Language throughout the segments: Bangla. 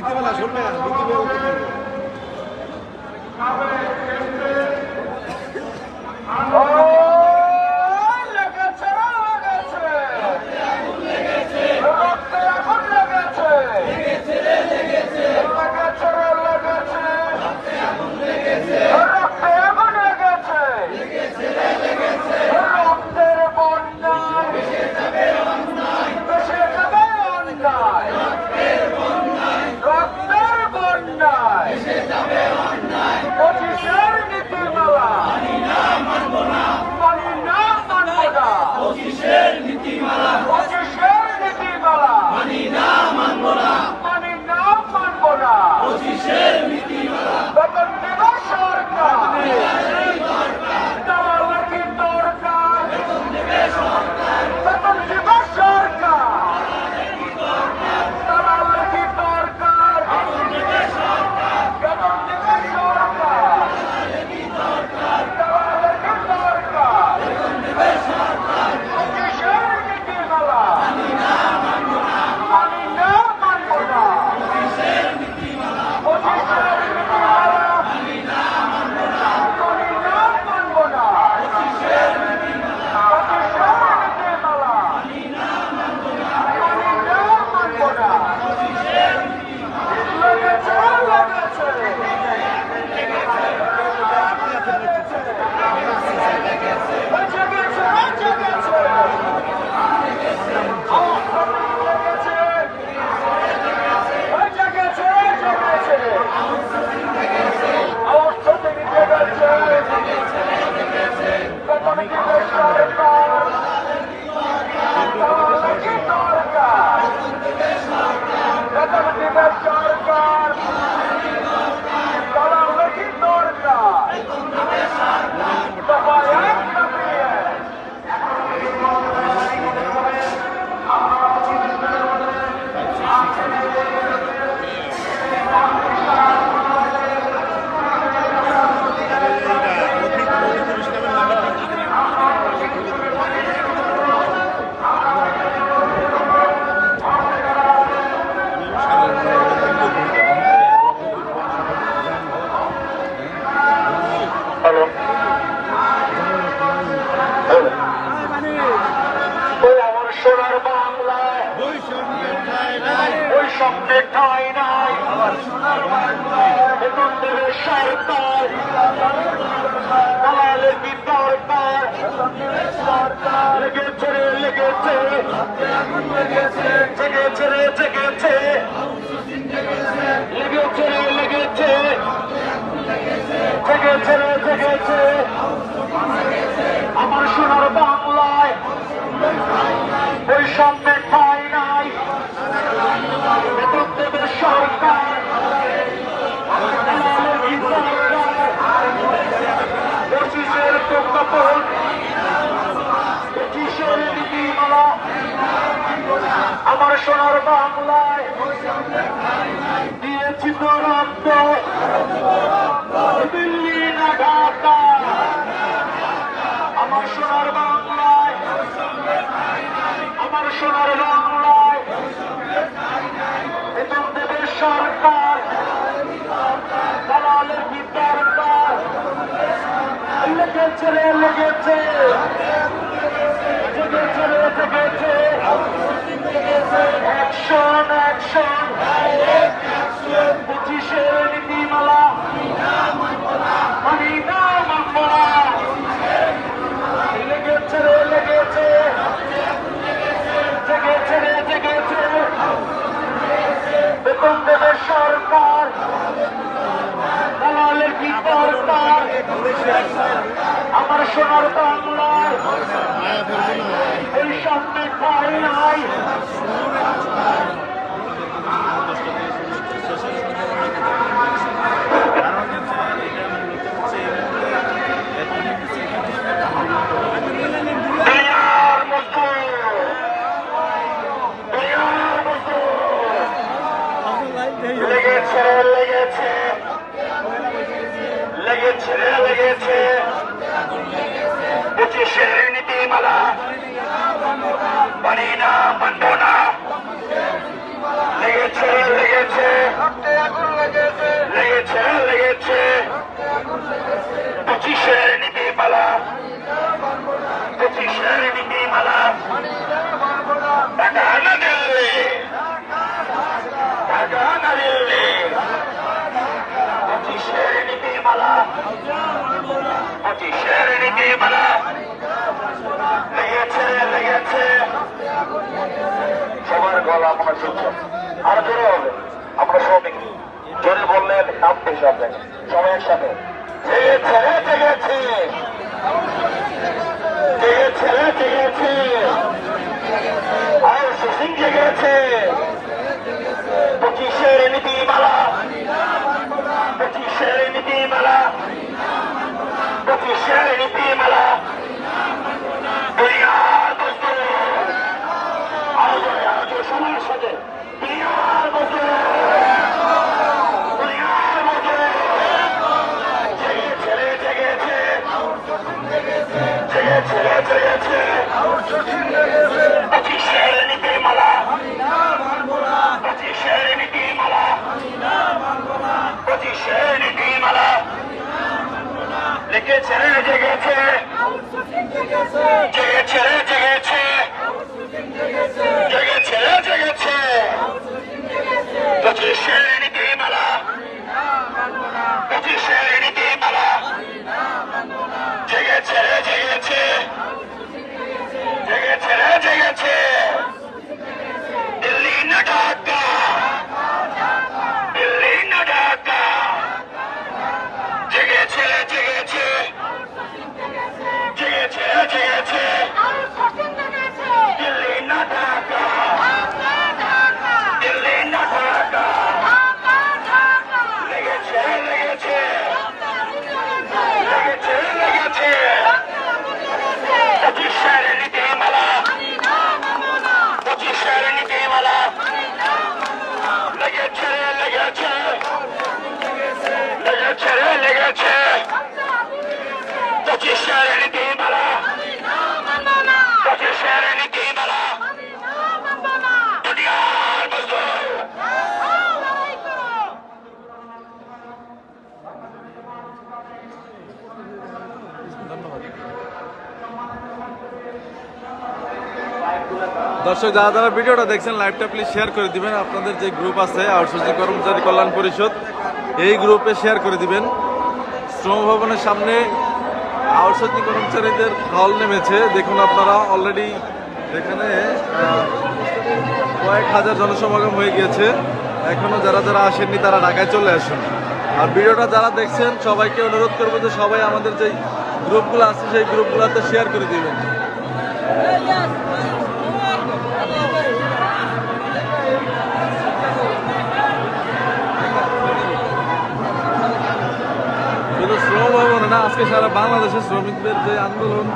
Víctima la suerte. হ্যালো ওই আমার সোনার বাংলায়। ওই স্বপ্নে ঠাই নাই। মন্দিরের সরকার। দালালে কি দরকার? লেগেছে লেগেছে। জেগেছে রে, জেগেছে। লেগেছে লেগেছে। জেগেছে রে সোনার বাংলায়, আমার সোনার বাংলায় বেতন দেবে সরকার, দালালের বিতরকার লেগেছে রে, লেগেছে। লেগেছে রে, লেগেছে। Action action. পঁচিশের নীতিমালা। মানি না মানবো আমার সোনার বাংলায় এইসব মিঠাই নাই। সবার গলা মনে শুনছে। আরও জোরে হবে। আমরা শ্রমিক জোরে বললে নাম বেশি হবে। সবাই একসাথে। জেগেছে রে, জেগেছে জেগেছে রে, জেগেছে আর সুসিং পঁচিশের নীতিমালা জেগেছে রে দর্শক, যারা যারা ভিডিওটা দেখছেন লাইভটা প্লিজ শেয়ার করে দিবেন। আপনাদের যে গ্রুপ আছে আউটসোর্সিং কর্মচারী কল্যাণ পরিষদ, এই গ্রুপে শেয়ার করে দিবেন। শ্রম ভবনের সামনে আউটসোর্সিং কর্মচারীদের হল নেমেছে। দেখুন আপনারা অলরেডি এখানে কয়েক হাজার জনসমাগম হয়ে গিয়েছে। এখনও যারা যারা আসেননি, তারা ঢাকায় চলে আসুন। আর ভিডিওটা যারা দেখছেন, সবাইকে অনুরোধ করব যে সবাই আমাদের যে গ্রুপগুলো আছে, সেই গ্রুপগুলোতে শেয়ার করে দিবেন। সারা বাংলাদেশের শ্রমিকদের যে আন্দোলন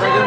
সেটা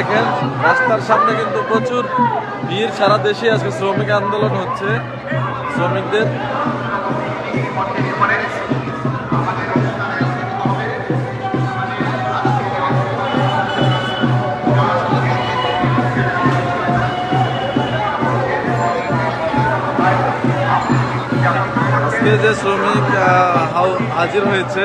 দেখেন, রাস্তার সামনে কিন্তু প্রচুর ভিড়, সারা দেশে আজকে শ্রমিক আন্দোলন হচ্ছে, শ্রমিকদের। আজকে যে শ্রমিক হাজির হয়েছে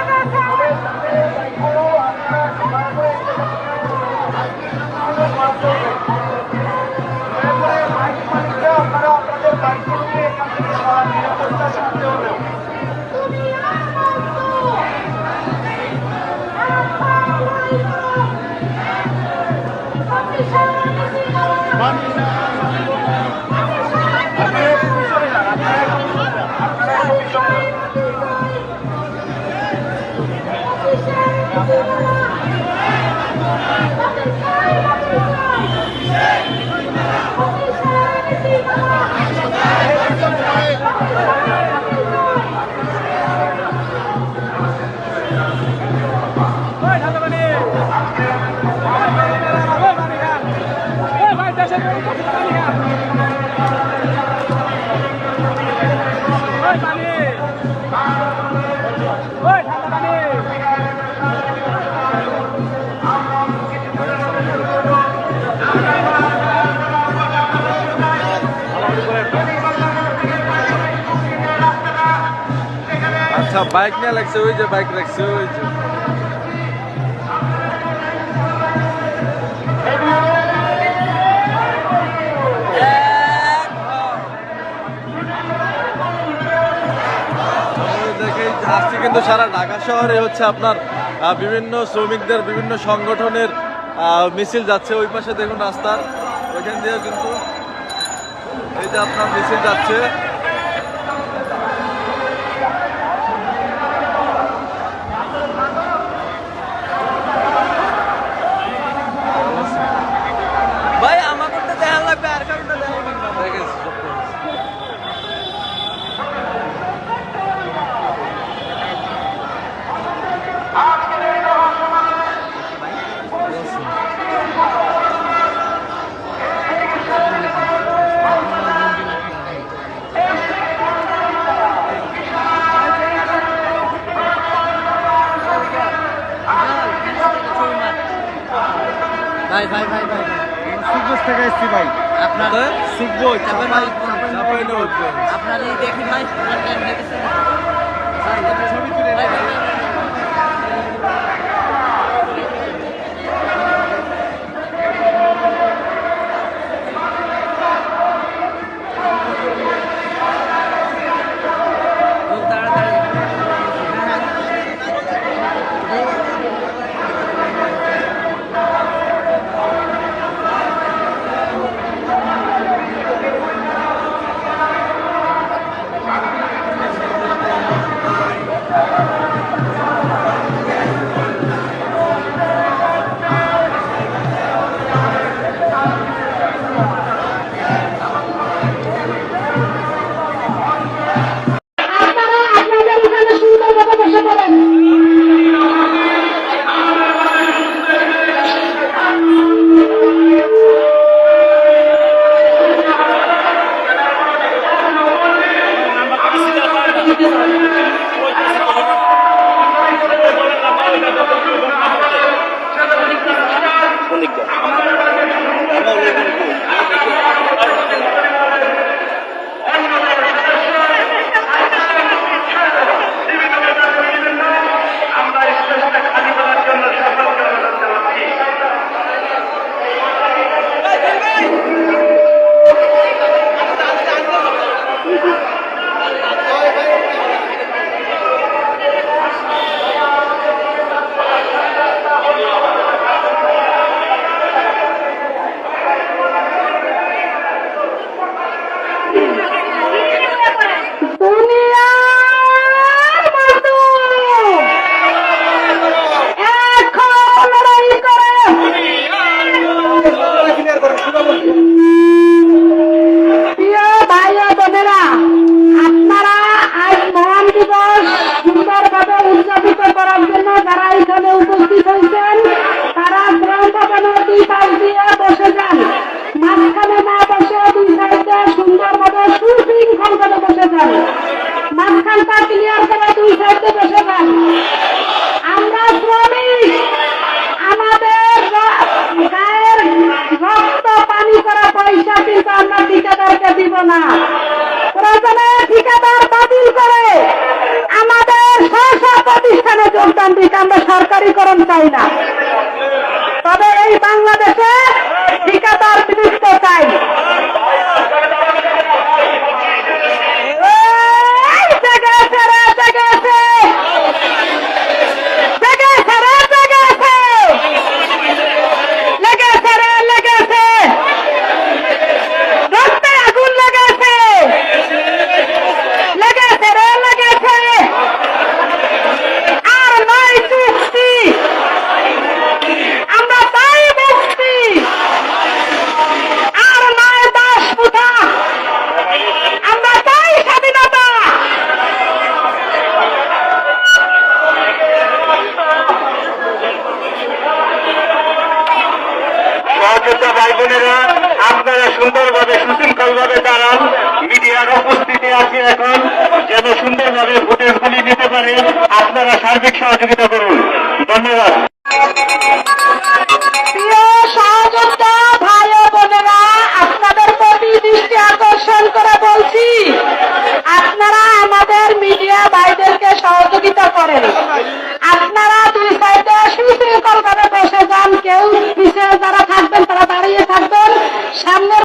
বাইক নিয়ে লাগছে, ওই যে বাইক রাখছে, ওই যে। আজকে কিন্তু সারা ঢাকা শহরে হচ্ছে আপনার বিভিন্ন শ্রমিকদের, বিভিন্ন সংগঠনের মিছিল যাচ্ছে। ওই পাশে দেখুন রাস্তার ওইখান দিয়েও কিন্তু এই যে আপনার মিছিল যাচ্ছে ভাই আমাকে তো দেখা লাগবে আর কারণটা দেখা লাগবে না। দেখেছি, সব দেখেছি। ভাই ভাই ভাই ভাই সিকবোস থেকে এসছি ভাই আপনার শিখব। আপনার এই দেখি ভাই দেখেছেন ভাই, না প্রয়োজনে ঠিকাদার বাতিল করে। আমাদের সব প্রতিষ্ঠানে যোগদান দিতে আমরা সরকারিকরণ চাই না। তবে এই বাংলাদেশে ঠিকাদার বিলুপ্ত চাই। শ্রোতা ভাই বোনেরা আপনারা সুন্দরভাবে, সুশৃঙ্খলভাবে দাঁড়ান। মিডিয়ার উপস্থিতি আছে এখন, যেন সুন্দরভাবে ভোটের ভোটেরগুলি নিতে পারে। আপনারা সার্বিক সহযোগিতা করুন। ধন্যবাদ। আপনারা দুই সাইডে সুশৃঙ্খল ভাবে বসে যান, কেউ সামনে